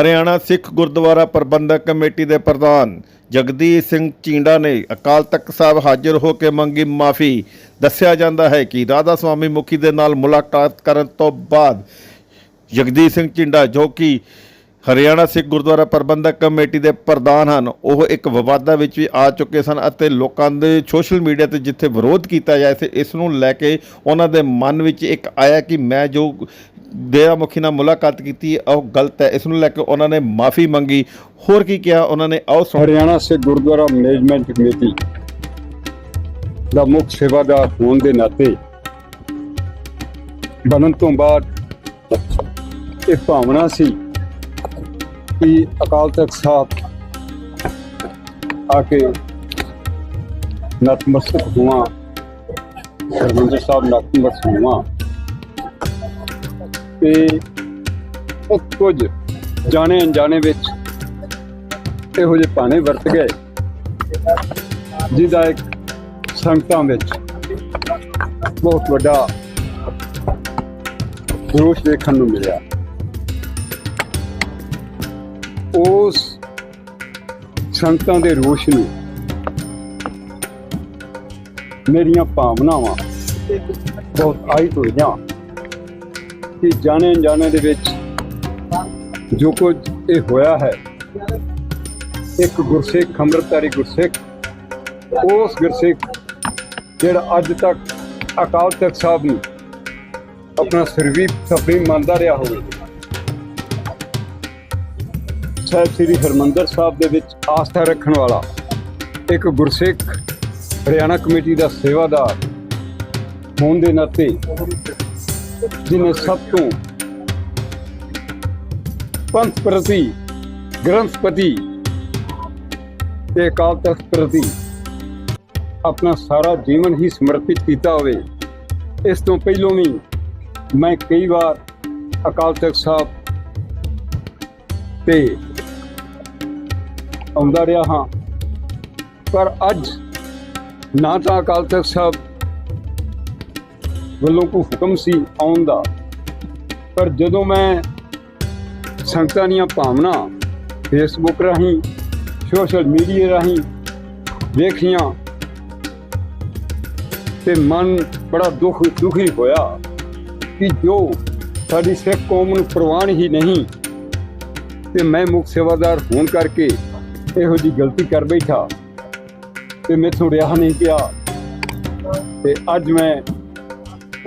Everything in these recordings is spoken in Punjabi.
ਹਰਿਆਣਾ ਸਿੱਖ ਗੁਰਦੁਆਰਾ ਪ੍ਰਬੰਧਕ ਕਮੇਟੀ ਦੇ ਪ੍ਰਧਾਨ ਜਗਦੀਸ਼ ਸਿੰਘ ਚੀਂਡਾ ਨੇ ਅਕਾਲ ਤਖਤ ਸਾਹਿਬ ਹਾਜ਼ਰ ਹੋ ਕੇ ਮੰਗੀ ਮਾਫੀ। ਦੱਸਿਆ ਜਾਂਦਾ ਹੈ ਕਿ ਰਾਧਾ ਸਵਾਮੀ ਮੁਖੀ ਦੇ ਨਾਲ ਮੁਲਾਕਾਤ ਕਰਨ ਤੋਂ ਬਾਅਦ ਜਗਦੀਸ਼ ਸਿੰਘ ਚਿੰਡਾ ਜੋ ਕਿ ਹਰਿਆਣਾ ਸਿੱਖ ਗੁਰਦੁਆਰਾ ਪ੍ਰਬੰਧਕ ਕਮੇਟੀ ਦੇ ਪ੍ਰਧਾਨ ਹਨ। ਉਹ ਇੱਕ ਵਿਵਾਦਾਂ ਵਿੱਚ ਵੀ ਆ ਚੁੱਕੇ ਸਨ ਅਤੇ ਲੋਕਾਂ ਦੇ ਸੋਸ਼ਲ ਮੀਡੀਆ ਤੇ ਜਿੱਥੇ ਵਿਰੋਧ ਕੀਤਾ ਜਾਏ ਸੀ, ਇਸ ਨੂੰ ਲੈ ਕੇ ਉਹਨਾਂ ਦੇ ਮਨ ਵਿੱਚ ਇੱਕ ਆਇਆ ਕਿ ਮੈਂ ਜੋ ਡੇਰਾ ਮੁਖੀ ਨਾਲ ਮੁਲਾਕਾਤ ਕੀਤੀ, ਉਹ ਗਲਤ ਹੈ। ਇਸ ਨੂੰ ਲੈ ਕੇ ਉਹਨਾਂ ਨੇ ਮਾਫੀ ਮੰਗੀ। ਹੋਰ ਕੀ ਕਿਹਾ? ਉਹਨਾਂ ਨੇ, ਆਓ ਹਰਿਆਣਾ ਸਿੱਖ ਗੁਰਦੁਆਰਾ ਮੈਨੇਜਮੈਂਟ ਕਮੇਟੀ ਦਾ ਮੁੱਖ ਸੇਵਾਦਾਰ ਹੋਣ ਦੇ ਨਾਤੇ ਬਣਨ ਤੋਂ ਬਾਅਦ ਇਹ ਭਾਵਨਾ ਸੀ ਕਿ ਅਕਾਲ ਤਖਤ ਸਾਹਿਬ ਆ ਕੇ ਨਤਮਸਤਕ ਹੋਵਾਂ, ਹਰਮੰਦਰ ਸਾਹਿਬ ਨਤਮਸਤਕ ਹੋਵਾਂ। ਤੇ ਉਹ ਕੁਝ ਜਾਣੇ ਅਣਜਾਣੇ ਵਿੱਚ ਇਹੋ ਜਿਹੇ ਪਾਣੇ ਵਰਤ ਗਏ, ਜਿਹਦਾ ਇੱਕ ਸੰਗਤਾਂ ਵਿੱਚ ਬਹੁਤ ਵੱਡਾ ਰੋਸ਼ ਦੇਖਣ ਨੂੰ ਮਿਲਿਆ। ਉਸ ਸੰਗਤਾਂ ਦੇ ਰੋਸ਼ ਨੂੰ ਮੇਰੀਆਂ ਭਾਵਨਾਵਾਂ ਬਹੁਤ ਆਈ ਹੋਈਆਂ ਕਿ ਜਾਣੇ ਅਣਜਾਣੇ ਦੇ ਵਿੱਚ ਜੋ ਕੁਝ ਇਹ ਹੋਇਆ ਹੈ, ਇੱਕ ਗੁਰਸਿੱਖ, ਅੰਮ੍ਰਿਤਧਾਰੀ ਗੁਰਸਿੱਖ, ਉਸ ਗੁਰਸਿੱਖ ਜਿਹੜਾ ਅੱਜ ਤੱਕ ਅਕਾਲ ਤਖਤ ਸਾਹਿਬ ਨੂੰ ਆਪਣਾ ਸਰਵੀਪ ਸੁਪਰੀਮ ਮੰਨਦਾ ਰਿਹਾ ਹੋਵੇ। ਸਾਹਿਬ ਸ੍ਰੀ ਹਰਮੰਦਰ ਸਾਹਿਬ ਦੇ ਵਿੱਚ, ਆਸਥਾ ਰੱਖਣ ਵਾਲਾ, ਇੱਕ ਗੁਰਸਿੱਖ, ਹਰਿਆਣਾ ਕਮੇਟੀ ਦਾ ਸੇਵਾਦਾਰ ਹੋਣ ਦੇ ਨਾਤੇ ਜਿਨੇ ਸਭ ਤੋਂ ਪੰਥ ਪ੍ਰਤੀ, ਗ੍ਰੰਥ ਪ੍ਰਤੀ ਤੇ ਅਕਾਲ ਤਖਤ ਪ੍ਰਤੀ ਆਪਣਾ ਸਾਰਾ ਜੀਵਨ ਹੀ ਸਮਰਪਿਤ ਕੀਤਾ ਹੋਵੇ, ਇਸ ਤੋਂ ਪਹਿਲਾਂ ਵੀ ਮੈਂ ਕਈ ਵਾਰ ਅਕਾਲ ਤਖਤ ਸਾਹਿਬ ਤੇ ਆਉਂਦਾ ਰਿਹਾ ਹਾਂ। ਪਰ ਅੱਜ ਨਾ ਤਾਂ ਅਕਾਲ ਤਖਤ ਸਾਹਿਬ ਵੱਲੋਂ ਕੋਈ ਹੁਕਮ ਸੀ ਆਉਣ ਦਾ। ਪਰ ਜਦੋਂ ਮੈਂ ਸੰਗਤਾਂ ਦੀਆਂ ਭਾਵਨਾ ਫੇਸਬੁੱਕ ਰਾਹੀਂ ਸੋਸ਼ਲ ਮੀਡੀਆ ਰਾਹੀਂ ਵੇਖੀਆਂ ਤੇ ਮਨ ਬੜਾ ਦੁੱਖ, ਦੁਖੀ ਹੋਇਆ ਕਿ ਜੋ ਸਾਡੀ ਸਿੱਖ ਕੌਮ ਨੂੰ ਪ੍ਰਵਾਨ ਹੀ ਨਹੀਂ, ਤੇ ਮੈਂ ਮੁੱਖ ਸੇਵਾਦਾਰ ਹੋਣ ਕਰਕੇ ਇਹੋ ਜੀ ਗਲਤੀ ਕਰ ਬੈਠਾ ਤੇ ਮੈਥੋਂ ਰਿਹਾ ਨਹੀਂ ਗਿਆ ਤੇ ਅੱਜ ਮੈਂ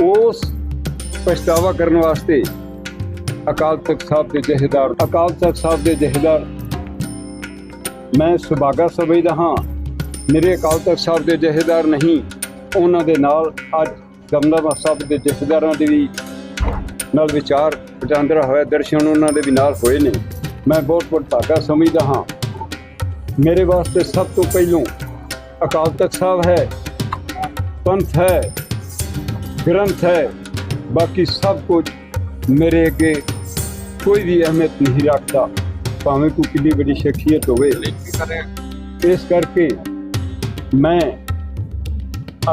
ਉਸ ਪਛਤਾਵਾ ਕਰਨ ਵਾਸਤੇ ਅਕਾਲ ਤਖਤ ਸਾਹਿਬ ਦੇ ਜਥੇਦਾਰ ਅਕਾਲ ਤਖਤ ਸਾਹਿਬ ਦੇ ਜਥੇਦਾਰ ਮੈਂ ਸੁਭਾਗਾ ਸਮਝਦਾ ਹਾਂ। ਮੇਰੇ ਅਕਾਲ ਤਖਤ ਸਾਹਿਬ ਦੇ ਜਥੇਦਾਰ ਨਹੀਂ, ਉਹਨਾਂ ਦੇ ਨਾਲ ਅੱਜ ਦਮਦਮਾ ਸਾਹਿਬ ਦੇ ਜਥੇਦਾਰਾਂ ਦੇ ਵੀ ਨਾਲ ਵਿਚਾਰ ਵਟਾਂਦਰਾ ਹੋਇਆ, ਦਰਸ਼ਨ ਉਹਨਾਂ ਦੇ ਵੀ ਨਾਲ ਹੋਏ ਨੇ। ਮੈਂ ਬਹੁਤ ਬਹੁਤ ਭਾਗਾ ਸਮਝਦਾ ਹਾਂ। ਮੇਰੇ ਵਾਸਤੇ ਸਭ ਤੋਂ ਪਹਿਲੋਂ ਅਕਾਲ ਤਖਤ ਸਾਹਿਬ ਹੈ ਪੰਥ ਹੈ ਗ੍ਰੰਥ ਹੈ ਬਾਕੀ ਸਭ ਕੁਝ ਮੇਰੇ ਅੱਗੇ ਕੋਈ ਵੀ ਅਹਿਮੀਅਤ ਨਹੀਂ ਰੱਖਦਾ ਭਾਵੇਂ ਕੋਈ ਕਿੰਨੀ ਵੱਡੀ ਸ਼ਖਸੀਅਤ ਹੋਵੇ ਇਸ ਕਰਕੇ ਮੈਂ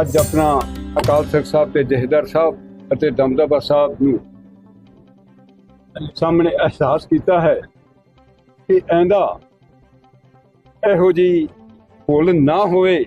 ਅੱਜ ਆਪਣਾ ਅਕਾਲ ਤਖਤ ਸਾਹਿਬ ਤੇ ਜਹੇਦਾਰ ਸਾਹਿਬ ਅਤੇ ਦਮਦਬਾ ਸਾਹਿਬ ਨੂੰ ਸਾਹਮਣੇ ਅਹਿਸਾਸ ਕੀਤਾ ਹੈ ਕਿ ਐਂਦਾ ਇਹੋ ਜੀ ਭੁੱਲ ਨਾ ਹੋਵੇ।